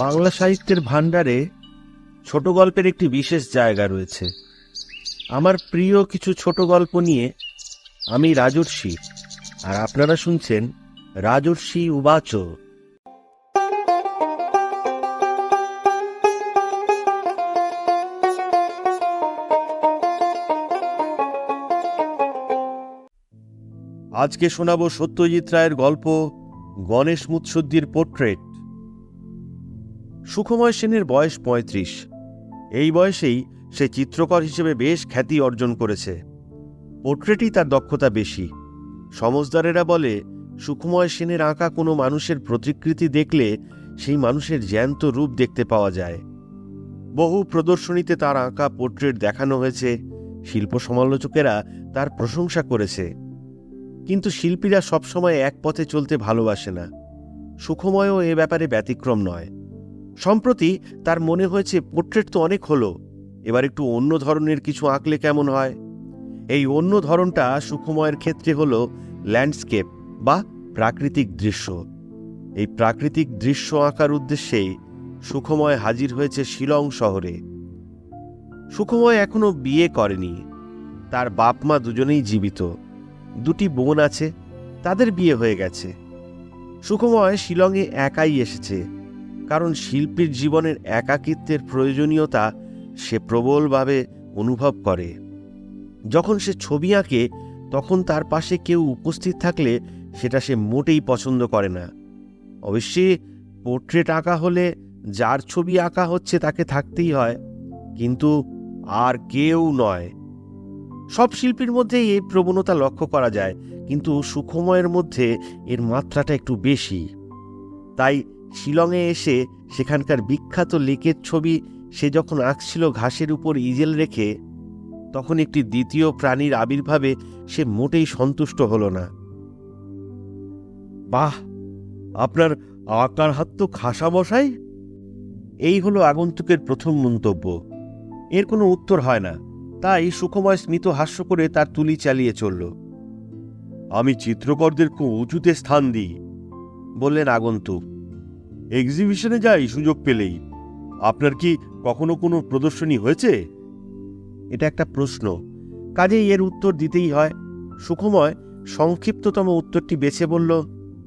বাংলা সাহিত্যের ভাণ্ডারে ছোট গল্পের একটি বিশেষ জায়গা রয়েছে। আমার প্রিয় কিছু ছোট গল্প নিয়ে আমি রাজর্ষি, আর আপনারা শুনছেন রাজর্ষি উবাচ। আজকে শোনাবো সত্যজিৎ রায়ের গল্প গণেশ মুৎসুদ্দির পোর্ট্রেট। সুখময় সেনের বয়স পঁয়ত্রিশ। এই বয়সেই সে চিত্রকর হিসেবে বেশ খ্যাতি অর্জন করেছে। পোর্ট্রেটই তার দক্ষতা বেশি। সমজদারেরা বলে, সুখময় সেনের আঁকা কোনো মানুষের প্রতিকৃতি দেখলে সেই মানুষের জ্যান্ত রূপ দেখতে পাওয়া যায়। বহু প্রদর্শনীতে তার আঁকা পোর্ট্রেট দেখানো হয়েছে, শিল্প সমালোচকেরা তার প্রশংসা করেছে। কিন্তু শিল্পীরা সবসময় এক পথে চলতে ভালোবাসে না। সুখময়ও এ ব্যাপারে ব্যতিক্রম নয়। সম্প্রতি তার মনে হয়েছে পোর্ট্রেট তো অনেক হলো, এবার একটু অন্য ধরনের কিছু আঁকলে কেমন হয়? এই অন্য ধরনটা সুখময়ের ক্ষেত্রে হল ল্যান্ডস্কেপ বা প্রাকৃতিক দৃশ্য। এই প্রাকৃতিক দৃশ্য আঁকার উদ্দেশ্যেই সুখময় হাজির হয়েছে শিলং শহরে। সুখময় এখনও বিয়ে করেনি। তার বাপ মা দুজনেই জীবিত। দুটি বোন আছে, তাদের বিয়ে হয়ে গেছে। সুখময় শিলংয়ে একাই এসেছে। কারণ শিল্পীর জীবনের একাকিত্বের প্রয়োজনীয়তা সে প্রবলভাবে অনুভব করে। যখন সে ছবি আঁকে, তখন তার পাশে কেউ উপস্থিত থাকলে সেটা সে মোটেই পছন্দ করে না। অবশ্যই পোর্ট্রেট আঁকা হলে যার ছবি আঁকা হচ্ছে তাকে থাকতেই হয়, কিন্তু আর কেউ নয়। সব শিল্পীর মধ্যেই এই প্রবণতা লক্ষ্য করা যায়, কিন্তু সুখময়ের মধ্যে এর মাত্রাটা একটু বেশি। তাই শিলংয়ে এসে সেখানকার বিখ্যাত লেকের ছবি সে যখন আঁকছিল ঘাসের উপর ইজেল রেখে, তখন একটি দ্বিতীয় প্রাণীর আবির্ভাবে সে মোটেই সন্তুষ্ট হল না। বাহ! আপনার আঁকার হাত তো খাসা বসাই এই হলো আগন্তুকের প্রথম মন্তব্য। এর কোনো উত্তর হয় না। তাই সুখময় স্মিত হাস্য করে তার তুলি চালিয়ে চলল। আমি চিত্রকরদের খুব উঁচুতে স্থান দিই, বললেন আগন্তুক। এক্সিবিশনে যাই সুযোগ পেলেই। আপনার কি কখনো কোনো প্রদর্শনী হয়েছে? এটা একটা প্রশ্ন। কাজেই এর উত্তর দিতেই হয়। সুখময় সংক্ষিপ্ততম উত্তরটি বেছে বলল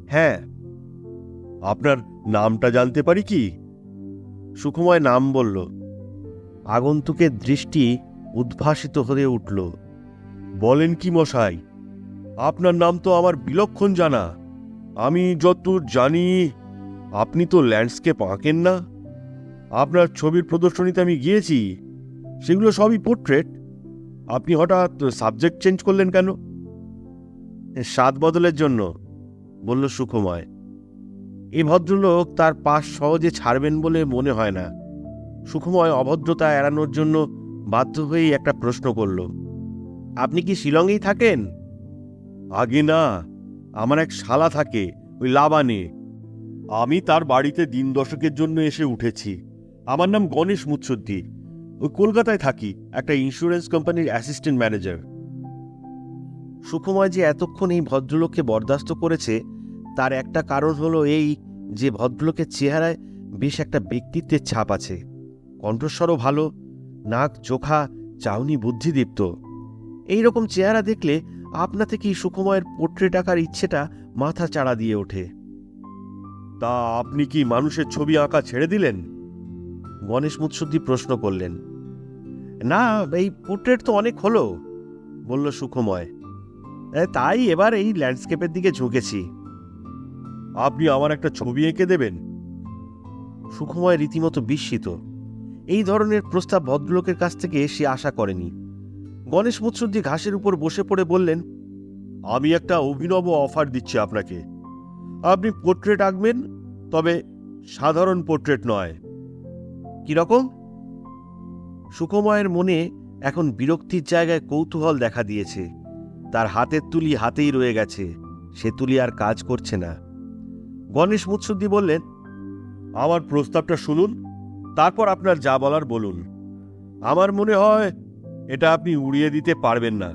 হ্যাঁ। আপনার নামটা জানতে পারি কি? সুখময় নাম বলল। আগন্তুকের দৃষ্টি উদ্ভাসিত হয়ে উঠল। বলেন কি মশাই? আপনার নাম তো আমার বিলক্ষণ জানা। আমি যতদূর জানি আপনি তো ল্যান্ডস্কেপ আঁকেন না। আপনার ছবির প্রদর্শনীতে আমি গিয়েছি, সেগুলো সবই পোর্ট্রেট আপনি হঠাৎ সাবজেক্ট চেঞ্জ করলেন কেন? স্বাদ বদলের জন্য, বলল সুখময় এ ভদ্রলোক তার পাশ সহজে ছাড়বেন বলে মনে হয় না। সুখময় অভদ্রতা এড়ানোর জন্য বাধ্য হয়েই একটা প্রশ্ন করল, আপনি কি শিলংয়েই থাকেন? আগে না, আমার এক শালা থাকে, ওই লাবানে। আমি তার বাড়িতে দিন দশকের জন্য এসে উঠেছি। আমার নাম গণেশ মুৎসদ্দি ওই কলকাতায় থাকি, একটা ইন্স্যুরেন্স কোম্পানির অ্যাসিস্ট্যান্ট ম্যানেজার সুখময় যে এতক্ষণ এই ভদ্রলোককে বরদাস্ত করেছে, তার একটা কারণ হলো এই যে ভদ্রলোকের চেহারায় বেশ একটা ব্যক্তিত্বের ছাপ আছে। কণ্ঠস্বরও ভালো, নাক, চোখা, চাউনি বুদ্ধিদীপ্ত। এই রকম চেহারা দেখলে আপনা থেকেই সুখময়ের পোর্ট্রেট আঁকার ইচ্ছেটা মাথা চাড়া দিয়ে ওঠে। তা আপনি কি মানুষের ছবি আঁকা ছেড়ে দিলেন? গণেশ মুৎসুদ্দি প্রশ্ন করলেন। না এই পোর্ট্রেট তো অনেক হলো বলল সুখময়। "এ, তাই এবার এই ল্যান্ডস্কেপের দিকে ঝুঁকেছি। আপনি আমার একটা ছবি এঁকে দেবেন? সুখময় রীতিমতো বিস্মিত। এই ধরনের প্রস্তাব ভদ্রলোকের কাছ থেকে সে আশা করেনি। গণেশ মুৎসুদ্দি ঘাসের উপর বসে পড়ে বললেন আমি একটা অভিনব অফার দিচ্ছি আপনাকে। আপনি পোর্ট্রেট আঁকবেন, তবে সাধারণ পোর্ট্রেট নয়। কীরকম সুখময়ের মনে এখন বিরক্তির জায়গায় কৌতূহল দেখা দিয়েছে। তার হাতের তুলি হাতেই রয়ে গেছে, সে তুলি আর কাজ করছে না। গণেশ মুৎসুদ্দি বললেন, আমার প্রস্তাবটা শুনুন, তারপর আপনার যা বলার বলুন। আমার মনে হয় এটা আপনি উড়িয়ে দিতে পারবেন না।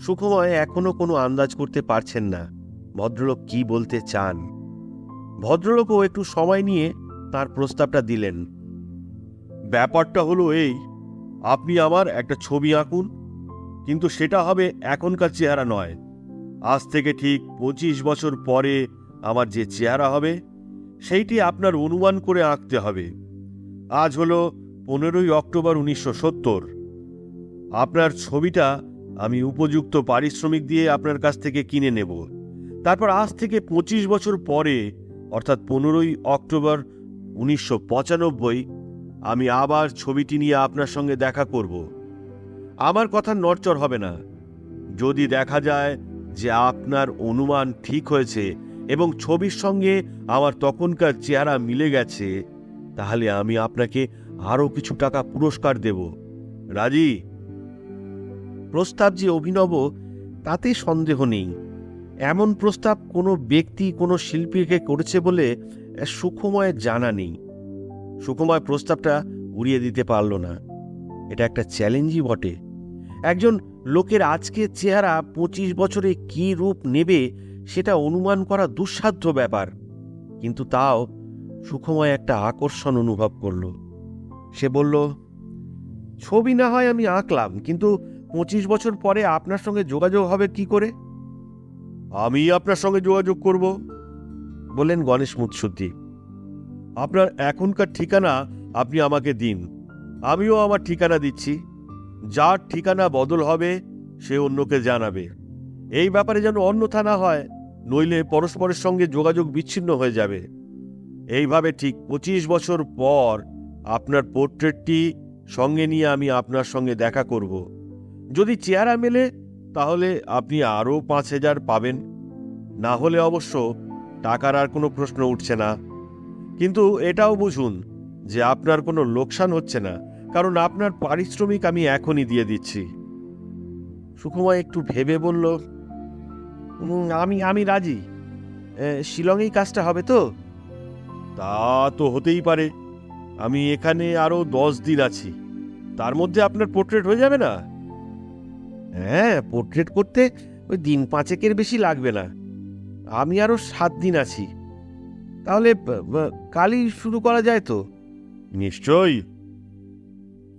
সুখময় এখনও কোনো আন্দাজ করতে পারছেন না। ভদ্রলোক কি বলতে চান? ভদ্রলোকও একটু সময় নিয়ে তার প্রস্তাবটা দিলেন। ব্যাপারটা হলো এই, আপনি আমার একটা ছবি আঁকুন, কিন্তু সেটা হবে এখনকার চেহারা নয়। আজ থেকে ঠিক পঁচিশ বছর পরে আমার যে চেহারা হবে, সেইটি আপনার অনুমান করে আঁকতে হবে। আজ হলো পনেরোই অক্টোবর উনিশশো সত্তর। আপনার ছবিটা আমি উপযুক্ত পারিশ্রমিক দিয়ে আপনার কাছ থেকে কিনে নেব। তারপর আজ থেকে পঁচিশ বছর পরে, অর্থাৎ পনেরোই অক্টোবর উনিশশো পঁচানব্বই, আমি আবার ছবিটি নিয়ে আপনার সঙ্গে দেখা করব। আমার কথা নড়চড় হবে না। যদি দেখা যায় যে আপনার অনুমান ঠিক হয়েছে এবং ছবির সঙ্গে আমার তখনকার চেহারা মিলে গেছে, তাহলে আমি আপনাকে আরও কিছু টাকা পুরস্কার দেব। রাজি? প্রস্তাব যে অভিনব, তাতে সন্দেহ নেই। এমন প্রস্তাব কোনো ব্যক্তি, কোনো শিল্পীকে করেছে বলে সুখময়ের জানা নেই। সুখময় প্রস্তাবটা উড়িয়ে দিতে পারল না। এটা একটা চ্যালেঞ্জই বটে। একজন লোকের আজকের চেহারা পঁচিশ বছরে কী রূপ নেবে সেটা অনুমান করা দুঃসাধ্য ব্যাপার। কিন্তু তাও সুখময় একটা আকর্ষণ অনুভব করল। সে বলল, ছবি না হয় আমি আঁকলাম, কিন্তু পঁচিশ বছর পরে আপনার সঙ্গে যোগাযোগ হবে কি করে? আমি আপনার সঙ্গে যোগাযোগ করব। বললেন গণেশ মুৎসুদ্দি আপনার এখনকার ঠিকানা আপনি আমাকে দিন। আমিও আমার ঠিকানা দিচ্ছি। যার ঠিকানা বদল হবে, সে অন্যকে জানাবে। এই ব্যাপারে যেন অন্যথা না হয়, নইলে পরস্পরের সঙ্গে যোগাযোগ বিচ্ছিন্ন হয়ে যাবে। এইভাবে ঠিক পঁচিশ বছর পর আপনার পোর্ট্রেটটি সঙ্গে নিয়ে আমি আপনার সঙ্গে দেখা করব। যদি চেহারা মেলে তাহলে আপনি আরও পাঁচ হাজার পাবেন। না হলে অবশ্য টাকার আর কোনো প্রশ্ন উঠছে না। কিন্তু এটাও বুঝুন যে আপনার কোনো লোকসান হচ্ছে না, কারণ আপনার পারিশ্রমিক আমি এখনই দিয়ে দিচ্ছি। সুকুময় একটু ভেবে বলল আমি আমি রাজি। শিলংয়েই কাজটা হবে তো? তা তো হতেই পারে। আমি এখানে আরও দশ দিন আছি। তার মধ্যে আপনার পোর্ট্রেট হয়ে যাবে না? হ্যাঁ পোর্ট্রেট করতে ওই দিন পাঁচেকের বেশি লাগবে না। আমি আরও সাত দিন আছি। তাহলে কালই শুরু করা যায় তো? নিশ্চয়ই।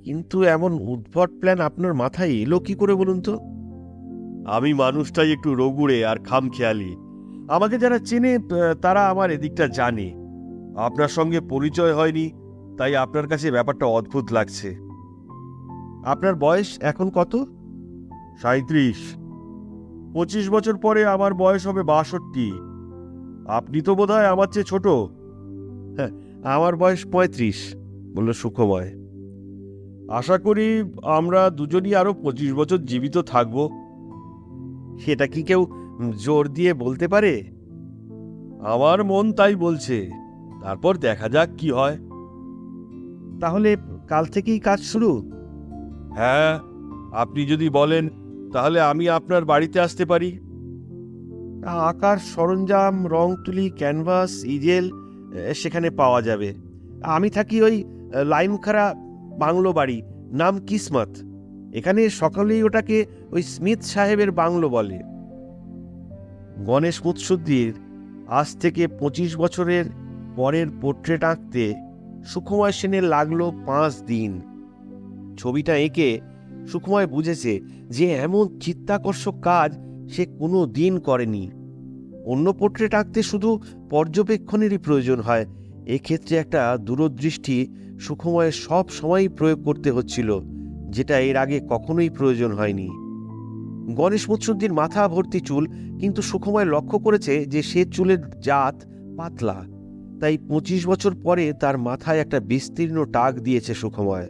কিন্তু এমন উদ্ভট প্ল্যান আপনার মাথায় এলো কি করে বলুন তো? আমি মানুষটাই একটু রগুড়ে আর খামখেয়ালি। আমাকে যারা চেনে তারা আমার এদিকটা জানে। আপনার সঙ্গে পরিচয় হয়নি তাই আপনার কাছে ব্যাপারটা অদ্ভুত লাগছে। আপনার বয়স এখন কত? সাঁত্রিশ পঁচিশ বছর পরে আমার বয়স হবে বাষট্টি। আপনি তো বোধহয় আমার চেয়ে ছোট। হ্যাঁ আমার বয়স পঁয়ত্রিশ বলল সুখময়। আশা করি আমরা দুজনই আরও পঁচিশ বছর জীবিত থাকব। সেটা কি কেউ জোর দিয়ে বলতে পারে? আমার মন তাই বলছে। তারপর দেখা যাক কি হয়। তাহলে কাল থেকেই কাজ শুরু? হ্যাঁ আপনি যদি বলেন তাহলে আমি আপনার বাড়িতে আসতে পারি? আঁকার, সরঞ্জাম, রং তুলি, ক্যানভাস, ইজেল সেখানে পাওয়া যাবে। আমি থাকি ওই লাইমখারা বাংলো বাড়ি, নাম কিসমত। এখানে সকালেই ওটাকে ওই স্মিথ সাহেবের বাংলো বলে। গণেশ মুৎসুদ্দির আজ থেকে পঁচিশ বছরের পরের পোর্ট্রেট আঁকতে সুকুমার সেনের লাগল পাঁচ দিন। ছবিটা এঁকে সুকুমার বুঝেছে যে এমন চিত্তাকর্ষক কাজ সে কোনো দিন করেনি। অন্য পোর্ট্রেট আঁকতে শুধু পর্যবেক্ষণেরই প্রয়োজন হয়। এক্ষেত্রে একটা দূরদৃষ্টি সুখময়ের সব সময়ই প্রয়োগ করতে হচ্ছিল, যেটা এর আগে কখনোই প্রয়োজন হয়নি। গণেশ মুৎসুদ্দির মাথা ভর্তি চুল কিন্তু সুখময় লক্ষ্য করেছে যে সে চুলের জাত পাতলা। তাই পঁচিশ বছর পরে তার মাথায় একটা বিস্তীর্ণ টাক দিয়েছে সুখময়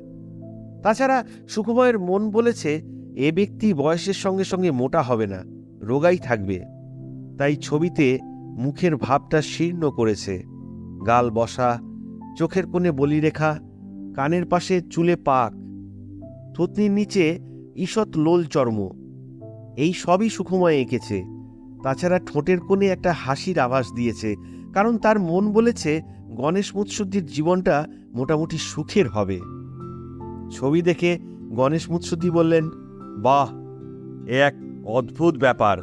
তাছাড়া সুখময়ের মন বলেছে, এ ব্যক্তি বয়সের সঙ্গে সঙ্গে মোটা হবে না, রোগাই থাকবে। তাই ছবিতে মুখের ভাবটা শীর্ণ করেছে। গাল বসা, চোখের কোণে বলিরেখা, কানের পাশে চুলে পাক, থুতনির নিচে ঈষৎ লোল চর্ম। এই সবই সুখময় এঁকেছে। তাছাড়া ঠোঁটের কোণে একটা হাসির আভাস দিয়েছে, কারণ তার মন বলেছে, গণেশ মুৎসুদ্দির জীবনটা মোটামুটি সুখের হবে। ছবি দেখে গণেশ মুৎসুদ্দি বললেন, বাহ, এ এক অদ্ভুত ব্যাপার।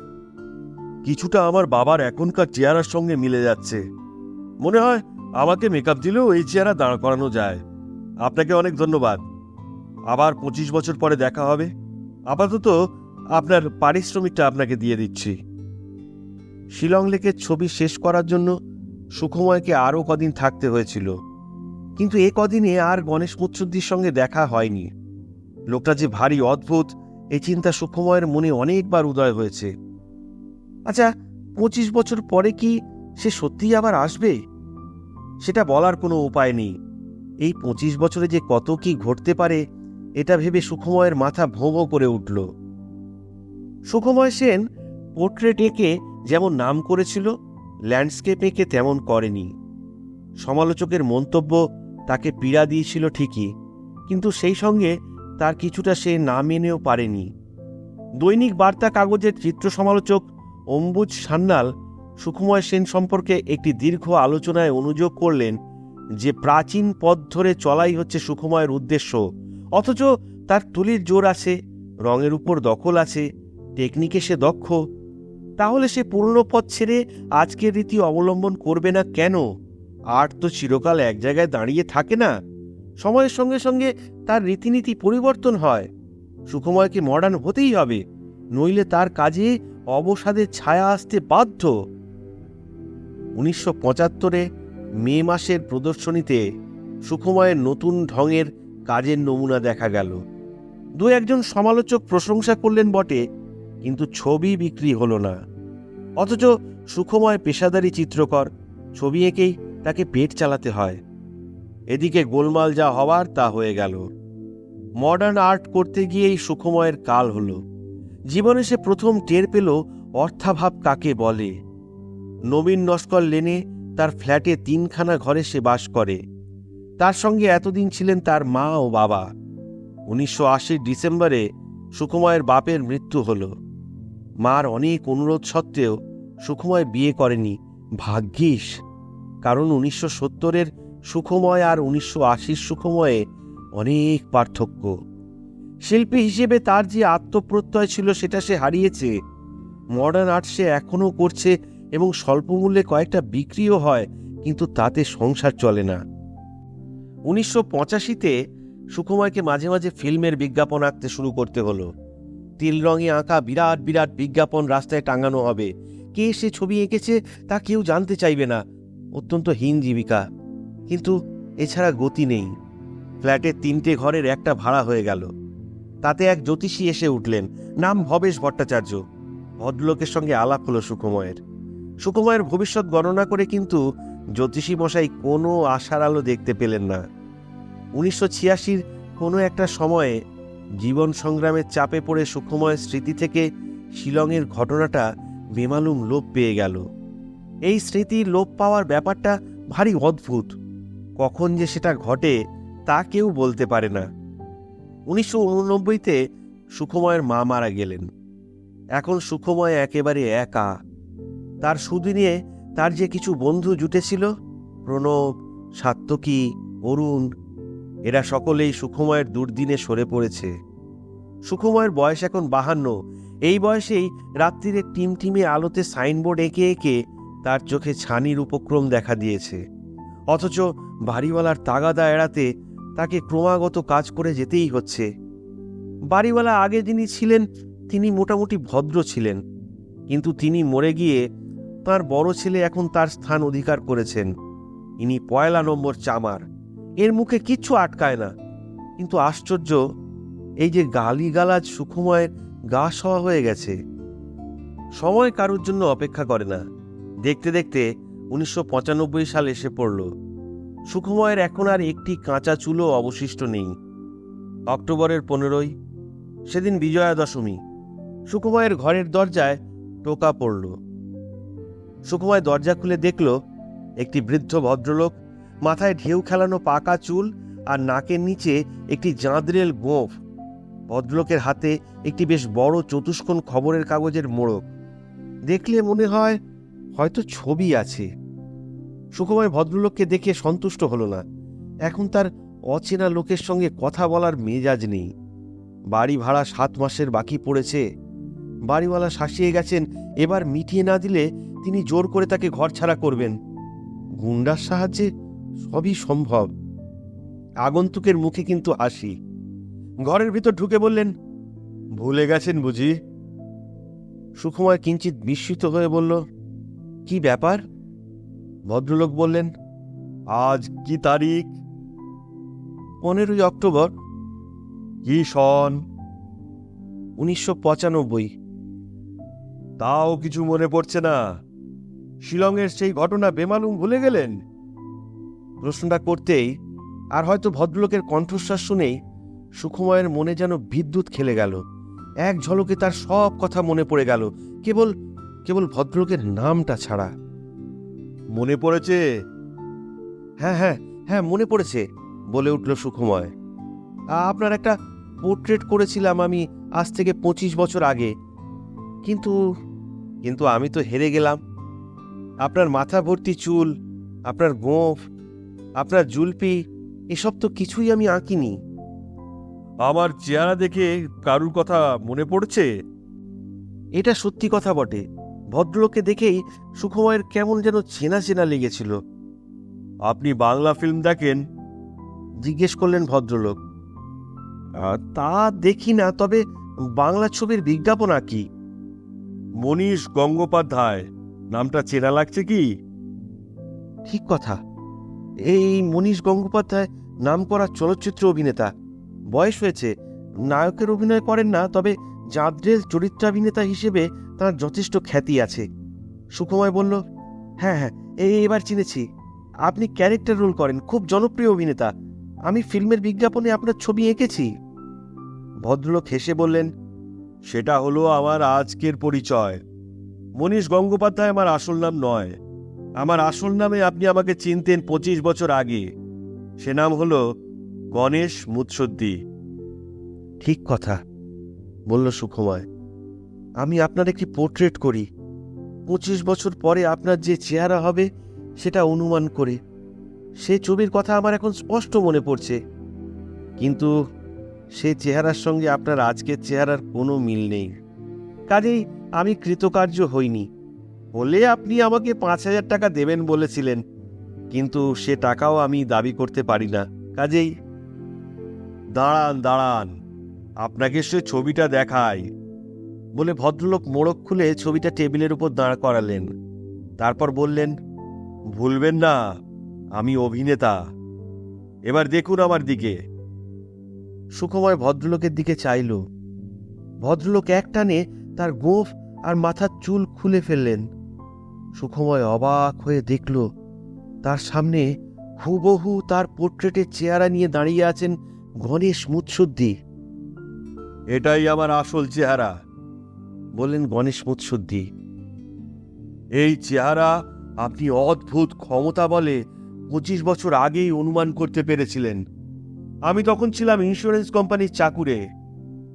কিছুটা আমার বাবার এখনকার চেহারার সঙ্গে মিলে যাচ্ছে। মনে হয় আমাকে মেকআপ দিলেও এই চেহারা দাঁড় করানো যায়। আপনাকে অনেক ধন্যবাদ। আবার পঁচিশ বছর পরে দেখা হবে। আপাতত আপনার পারিশ্রমিকটা আপনাকে দিয়ে দিচ্ছি। শিলং লেকের ছবি শেষ করার জন্য সুখময়কে আরও কদিন থাকতে হয়েছিল। কিন্তু এ কদিনে আর গণেশ মুচ্ছুদ্দির সঙ্গে দেখা হয়নি। লোকটা যে ভারী অদ্ভুত, এই চিন্তা সুখময়ের মনে অনেকবার উদয় হয়েছে। আচ্ছা পঁচিশ বছর পরে কি সে সত্যিই আবার আসবে? সেটা বলার কোনো উপায় নেই। এই পঁচিশ বছরে যে কত কি ঘটতে পারে, এটা ভেবে সুখময়ের মাথা ভোঁ করে উঠল। সুখময় সেন পোর্ট্রেট এঁকে যেমন নাম করেছিল, ল্যান্ডস্কেপ এঁকে তেমন করেনি। সমালোচকের মন্তব্য তাকে পীড়া দিয়েছিল ঠিকই, কিন্তু সেই সঙ্গে তার কিছুটা সে না মেনেও পারেনি। দৈনিক বার্তা কাগজের চিত্র সমালোচক অম্বুজ সান্যাল সুকুময় সেন সম্পর্কে একটি দীর্ঘ আলোচনায় অনুযোগ করলেন যে প্রাচীন পথ ধরে চলাই হচ্ছে সুকুময়ের উদ্দেশ্য, অথচ তার তুলির জোর আছে, রঙের উপর দখল আছে, টেকনিকে সে দক্ষ। তাহলে সে পুরনো পথ ছেড়ে আজকের রীতি অবলম্বন করবে না কেন? আর্ট তো চিরকাল এক জায়গায় দাঁড়িয়ে থাকে না। সময়ের সঙ্গে সঙ্গে তার রীতিনীতি পরিবর্তন হয়। সুকুময়কে মডার্ন হতেই হবে? নইলে তার কাজে অবসাদের ছায়া আসতে বাধ্য। উনিশশো পঁচাত্তরে মে মাসের প্রদর্শনীতে সুকুময়ের নতুন ঢঙের কাজের নমুনা দেখা গেল। দু একজন সমালোচক প্রশংসা করলেন বটে, কিন্তু ছবি বিক্রি হলো না। অথচ সুখময় পেশাদারি চিত্রকর, ছবি এঁকেই তাকে পেট চালাতে হয়। এদিকে গোলমাল যা হওয়ার তা হয়ে গেল। মডার্ন আর্ট করতে গিয়েই সুখময়ের কাল হল। জীবনে সে প্রথম টের পেল অর্থাভাব কাকে বলে। নবীন নস্কর লেনে তার ফ্ল্যাটে তিনখানা ঘরে সে বাস করে। তার সঙ্গে এতদিন ছিলেন তার মা ও বাবা। উনিশশো আশির ডিসেম্বরে সুকুময়ের বাপের মৃত্যু হল। মার অনেক অনুরোধ সত্ত্বেও সুকুময় বিয়ে করেনি। ভাগ্যিস! কারণ উনিশশো সত্তরের সুখময় আর উনিশশো আশির সুখময়ে অনেক পার্থক্য। শিল্পী হিসেবে তার যে আত্মপ্রত্যয় ছিল সেটা সে হারিয়েছে। মডার্ন আর্ট সে এখনও করছে এবং স্বল্প মূল্যে কয়েকটা বিক্রিও হয়, কিন্তু তাতে সংসার চলে না। উনিশশো পঁচাশিতে সুকুময়কে মাঝে মাঝে ফিল্মের বিজ্ঞাপন আঁকতে শুরু করতে হলো। তিল রঙে আঁকা বিরাট বিরাট বিজ্ঞাপন রাস্তায় টাঙানো হবে। কে সে ছবি এঁকেছে তা কেউ জানতে চাইবে না। অত্যন্ত হীন জীবিকা। কিন্তু এছাড়া গতি নেই। ফ্ল্যাটের তিনটে ঘরের একটা ভাড়া হয়ে গেল। তাতে এক জ্যোতিষী এসে উঠলেন, নাম ভবেশ ভট্টাচার্য। ভদ্রলোকের সঙ্গে আলাপ হলো সুকুময়ের সুকুময়ের ভবিষ্যৎ গণনা করে কিন্তু জ্যোতিষী মশাই কোনো আশার আলো দেখতে পেলেন না। উনিশশো ছিয়াশির কোনো একটা সময়ে জীবন সংগ্রামের চাপে পড়ে সুখময়ের স্মৃতি থেকে শিলংয়ের ঘটনাটা বেমালুম লোপ পেয়ে গেল। এই স্মৃতি লোপ পাওয়ার ব্যাপারটা ভারী অদ্ভুত। কখন যে সেটা ঘটে, তা কেউ বলতে পারে না। উনিশশো উননব্বইতে সুখময়ের মা মারা গেলেন। এখন সুখময় একেবারে একা। তার সুদিনে তার যে কিছু বন্ধু জুটেছিল, প্রণব সাত্তকী অরুণ, এরা সকলেই সুখময়ের দুর্দিনে সরে পড়েছে। সুখময়ের বয়স এখন বাহান্ন। এই বয়সেই রাত্রিরে টিমটিমে আলোতে সাইনবোর্ড এঁকে এঁকে তার চোখে ছানির উপক্রম দেখা দিয়েছে। অথচ বাড়িওয়ালার তাগাদা এড়াতে তাকে ক্রমাগত কাজ করে যেতেই হচ্ছে। বাড়িওয়ালা আগে যিনি ছিলেন, তিনি মোটামুটি ভদ্র ছিলেন। কিন্তু তিনি মরে গিয়ে তার বড় ছেলে এখন তার স্থান অধিকার করেছেন। ইনি পয়লা নম্বর চামার। এর মুখে কিচ্ছু আটকায় না। কিন্তু আশ্চর্য, এই যে গালিগালাজ সুখময়ের গা সওয়া হয়ে গেছে। সময় কারোর জন্য অপেক্ষা করে না। দেখতে দেখতে উনিশশো সাল এসে পড়ল। সুখময়ের এখন আর একটি কাঁচা চুলও অবশিষ্ট নেই। অক্টোবরের পনেরোই, সেদিন বিজয়া দশমী সুকুময়ের ঘরের দরজায় টোকা পড়ল। সুকুময় দরজা খুলে দেখল, একটি বৃদ্ধ ভদ্রলোক মাথায় ঢেউ খেলানো পাকা চুল আর নাকের নিচে একটি জাঁদরেল গোঁফ। ভদ্রলোকের হাতে একটি বেশ বড় চতুষ্কোণ খবরের কাগজের মোড়ক। দেখলে মনে হয় হয়তো ছবি আছে। সুকুময় ভদ্রলোককে দেখে সন্তুষ্ট হলো না। এখন তার অচেনা লোকের সঙ্গে কথা বলার মেজাজ নেই। বাড়ি ভাড়া সাত মাসের বাকি পড়েছে। বাড়িওয়ালা শাসিয়ে গেছেন, এবার মিটিয়ে না দিলে তিনি জোর করে তাকে ঘর ছাড়া করবেন। গুন্ডার সাহায্যে সবই সম্ভব। আগন্তুকের মুখে কিন্তু হাসি। ঘরের ভিতর ঢুকে বললেন, ভুলে গেছেন বুঝি? সুকুমার কিঞ্চিত বিস্মিত হয়ে বলল কি ব্যাপার? ভদ্রলোক বললেন আজ কি তারিখ? পনেরোই অক্টোবর। কি সন উনিশশো পঁচানব্বই। তাও কিছু মনে পড়ছে না। শিলংয়ের সেই ঘটনা বেমালুম ভুলে গেলেন? প্রশ্নটা করতেই আর হয়তো ভদ্রলোকের কণ্ঠস্বাস শুনেই সুখময়ের মনে যেন বিদ্যুৎ খেলে গেল। এক ঝলকে তার সব কথা মনে পড়ে গেল। কেবল কেবল ভদ্রলোকের নামটা ছাড়া। মনে পড়েছে? হ্যাঁ হ্যাঁ হ্যাঁ মনে পড়েছে বলে উঠল সুখময়। আপনার একটা পোর্ট্রেট করেছিলাম আমি আজ থেকে পঁচিশ বছর আগে। কিন্তু কিন্তু আমি তো হেরে গেলাম। আপনার মাথা ভর্তি চুল আপনার গোঁফ আপনার জুলপি এসব তো কিছুই আমি আঁকিনি। আমার চেহারা দেখে কারুর কথা মনে পড়ছে? এটা সত্যি কথা বটে। ভদ্রলোককে দেখেই সুখময়ের কেমন যেন চেনা চেনা লেগেছিল। আপনি বাংলা ফিল্ম দেখেন? জিজ্ঞেস করলেন ভদ্রলোক। "আহ, তা দেখি না তবে বাংলা ছবির বিজ্ঞাপন আঁকি মনীষ গঙ্গোপাধ্যায় নামটা চেনা লাগছে কি? ঠিক কথা। এই মনীষ গঙ্গোপাধ্যায় নাম করা চলচ্চিত্র অভিনেতা। বয়স হয়েছে। নায়কের অভিনয় করেন না তবে জাদ্রেল চরিত্রাভিনেতা হিসেবে তার যথেষ্ট খ্যাতি আছে। সুকুমায় বলল হ্যাঁ হ্যাঁ এই এবার চিনেছি। আপনি ক্যারেক্টার রোল করেন খুব জনপ্রিয় অভিনেতা। আমি ফিল্মের বিজ্ঞাপনে আপনার ছবি এঁকেছি। ভদ্রলোক হেসে বললেন সেটা হলো আমার আজকের পরিচয়। মনীষ গঙ্গোপাধ্যায় আমার আসল নাম নয়। আমার আসল নামে আপনি আমাকে চিনতেন পঁচিশ বছর আগে। সে নাম হলো গণেশ মুৎসদ্দি। ঠিক কথা। বলল, সুখময়, আমি আপনার একটি পোর্ট্রেট করি। পঁচিশ বছর পরে আপনার যে চেহারা হবে, সেটা অনুমান করে। সে ছবির কথা আমার এখন স্পষ্ট মনে পড়ছে। কিন্তু সে চেহারার সঙ্গে আপনার আজকের চেহারার কোনো মিল নেই। কাজেই আমি কৃতকার্য হইনি। হলে আপনি আমাকে পাঁচ হাজার টাকা দেবেন বলেছিলেন, কিন্তু সে টাকাও আমি দাবি করতে পারি না। কাজেই দাঁড়ান দাঁড়ান। আপনাকে সে ছবিটা দেখাই বলে ভদ্রলোক মোড়ক খুলে ছবিটা টেবিলের উপর দাঁড় করালেন। তারপর বললেন, ভুলবেন না, আমি অভিনেতা। এবার দেখুন আমার দিকে। সুখময় ভদ্রলোকের দিকে চাইল। ভদ্রলোক এক টানে তার গোঁফ আর মাথার চুল খুলে ফেললেন। সুখময় অবাক হয়ে দেখল, তার সামনে হুবহু তার পোর্ট্রেটের চেহারা নিয়ে দাঁড়িয়ে আছেন গণেশ মুৎসুদ্দি। এটাই আমার আসল চেহারা। বললেন গণেশ মুৎসুদ্দি এই চেহারা আপনি অদ্ভুত ক্ষমতা বলে পঁচিশ বছর আগেই অনুমান করতে পেরেছিলেন। আমি তখন ছিলাম ইন্স্যুরেন্স কোম্পানির চাকুরে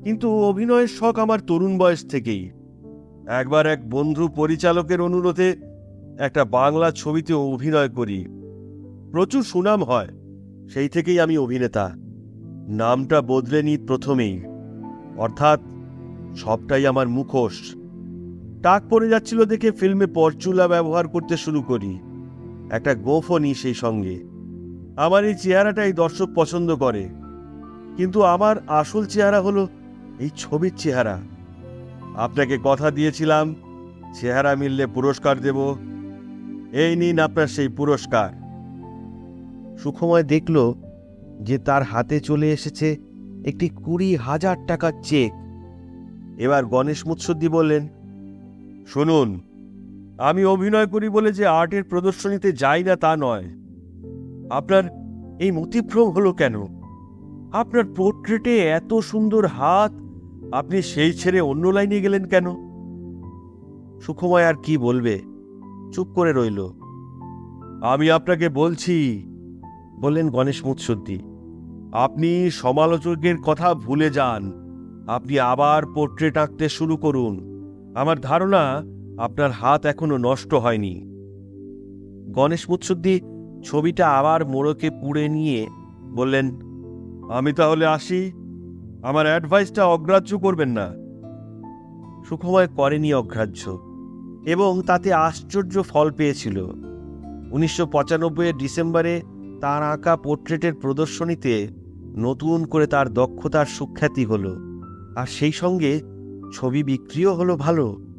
কিন্তু অভিনয়ের শখ আমার তরুণ বয়স থেকেই। একবার এক বন্ধু পরিচালকের অনুরোধে একটা বাংলা ছবিতে অভিনয় করি। প্রচুর সুনাম হয় সেই থেকেই আমি অভিনেতা। নামটা বদলে নিই প্রথমেই। অর্থাৎ সবটাই আমার মুখোশ। টাক পড়ে যাচ্ছিল দেখে ফিল্মে পরচুলা ব্যবহার করতে শুরু করি। একটা গোফও নিই সেই সঙ্গে। আমার এই চেহারাটাই দর্শক পছন্দ করে। কিন্তু আমার আসল চেহারা হলো এই ছবির চেহারা। আপনাকে কথা দিয়েছিলাম, চেহারা মিললে পুরস্কার দেব। এই নিন আপনার সেই পুরস্কার। সুখময় দেখল যে তার হাতে চলে এসেছে একটি কুড়ি হাজার টাকার চেক। এবার গণেশ মুৎসদ্দি বললেন, শুনুন, আমি অভিনয় করি বলে যে আর্টের প্রদর্শনীতে যাই না তা নয়। আপনার এই মতিভ্রম হলো কেন? আপনার পোর্ট্রেটে এত সুন্দর হাত, আপনি সেই ছেড়ে অন্য লাইনে গেলেন কেন? সুখময় আর কি বলবে? চুপ করে রইল। আমি আপনাকে বলছি, বললেন গণেশ মুৎসদ্দি। আপনি সমালোচকের কথা ভুলে যান। আপনি আবার পোর্ট্রেট আঁকতে শুরু করুন। আমার ধারণা, আপনার হাত এখনও নষ্ট হয়নি। গণেশ মুৎসুদ্দি ছবিটা আবার মোড়কে পুড়ে নিয়ে বললেন, আমি তাহলে আসি। আমার অ্যাডভাইসটা অগ্রাহ্য করবেন না। সুখময় করেনি অগ্রাহ্য, এবং তাতে আশ্চর্য ফল পেয়েছিল। উনিশশো পঁচানব্বইয়ের ডিসেম্বরে তার আঁকা পোর্ট্রেটের প্রদর্শনীতে নতুন করে তার দক্ষতার সুখ্যাতি হলো। আর সেই সঙ্গে ছবি বিক্রিও হলো ভালো।